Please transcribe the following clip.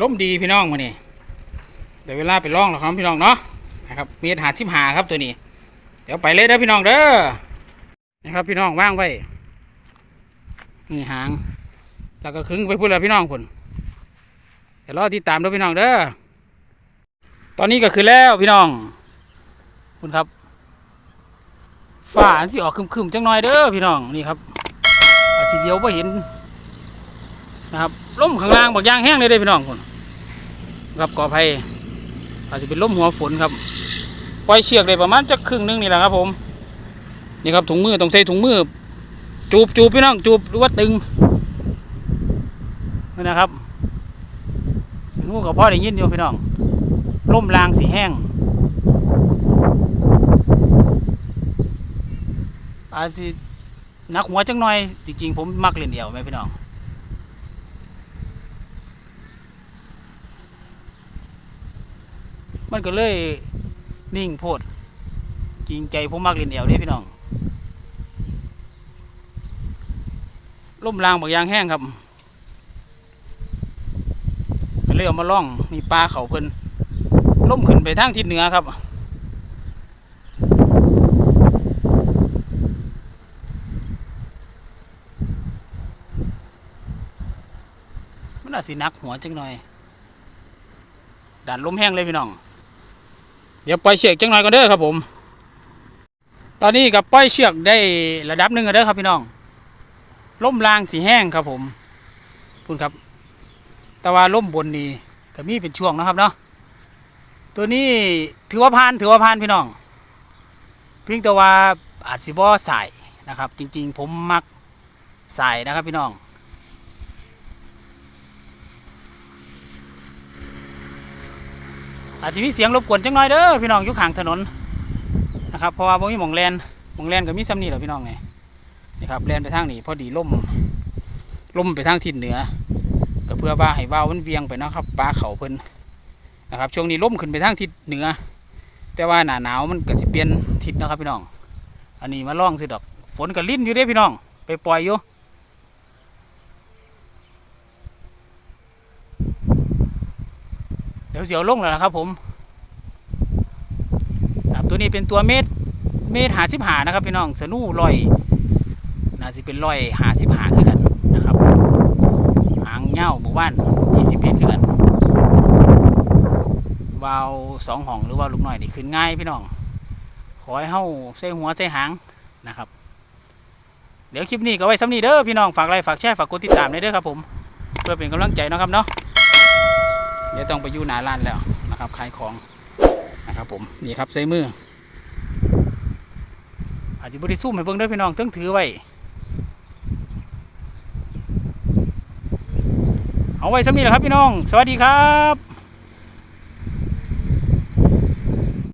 ล้มดีพี่น้องมานี่เดี๋ยวเวลาไปล่องแล้วครับพี่น้องเนาะนะครับมีหาชิมหาครับตัวนี้ เดี๋ยวไปเลยเด้อพี่น้องเด้อนะครับพี่น้องว่างไว้นี่หาง แล้วก็ขึงไปพูดแล้วพี่น้องคนเดี๋ยวรอติดตามด้วยพี่น้องเด้อตอนนี้ก็คือแล้วพี่น้องคุณครับฝ่าอันสิออกคึมๆจังหน่อยเด้อพี่น้องนี่ครับอาจสิเดียวไ่เห็น นะครับล่มข้างล่างบักยางแห้งเลยเด้พี่น้องคนครับก่อไผ่อาจจะเป็นล่มหัวฝนครับปล่อยเชือกเลยประมาณจักครึ่งหนึงนี่แหละครับผมนี่ครับถุงมือต้องใส่ถุงมือ จูบจูบพี่น้องจูบหรือว่าตึงนี่นะครับสงูกับพ่อได้ยินอยู่พี่น้องล่มลางสีแห้งอาจสิหนักหัวจังหน่อยจริงๆผมมักเล่นเดียวไหมพี่น้อง มันก็เลยนิ่งโพดจริงใจผมมักเล่นเดียวเด้พี่น้องล่มลางบางยางแห้งครับก็เลยเอามาล่องมีปลาเขาเพิ่นล่มขึ้นไปทางทิศเหนือครับมันอาจสินักหัวจังหน่อยด่านลมแห้งเลยพี่น้อง เดี๋ยวปล่อยเชือกจังหน่อยก่อนเด้อครับผม ตอนนี้กับปล่อยเชือกได้ระดับหนึ่งแล้วเด้อครับพี่น้องล่มลางสีแห้งครับผมพูดครับ แต่ว่าล่มบนนี่ก็มีเป็นช่วงนะครับเนาะตัวนี้ถือว่าพานถือว่าพานพี่น้องเพียงแต่ว่าอาจสิบ่ใส่นะครับ จริง ๆ ผมมักใส่นะครับพี่น้อง อาจจะมีเสียงรบกวนจังน่อยเด้อพี่น้องอยู่ข้างถนนนะครับเพราะว่าบ่มีหมองแลนหมองแลนก็มีซ้ำนี่แหละพี่น้องไงนี่ครับแลนไปทางนี้พอดีล่มล่มไปทางทิศเหนือ ก็เพื่อว่าให้ว่าวมันเวียงไปนะครับปลาเขาเพิ่นนะครับช่วงนี้ล่มขึ้นไปทางทิศเหนือ แต่ว่าหนาหนาวมันก็สิเปลี่ยนทิศนะครับพี่น้อง อันนี้มาล่องสิดอกฝนก็ลิ้นอยู่เด้พี่น้อง ไปปล่อยอยู่ เดี๋ยวเสียวลงแล้วนะครับผมครับตัวนี้เป็นตัวเมตรเมตรหาสิบหานะครับพี่น้องสนูลอยน่าสิเป็นลอยหาสิบหาคือกันนะครับหางเง่าหมู่บ้าน20เมตรคือกันวาวสองห้องหรือว่าลูกน้อยนี่ขึ้นง่ายพี่น้อง ขอให้เฮาใส่หัวใส่หางนะครับ เดี๋ยวคลิปนี้ก็ไว้ซ้ำนี้เด้อพี่น้องฝากไลค์ฝากแชร์ฝากกดติดตามด้วยเด้อครับผม เพื่อเป็นกำลังใจนะครับเนาะ เดี๋ยวต้องไปยู่หนาล้านแล้วนะครับขายของนะครับผมนี่ครับใส่มือ อาจจะบริสุทธิ์ให้เบิ่งด้อพี่น้องต้องถือไว้ เอาไว้สำนี้แหละครับพี่น้อง สวัสดีครับ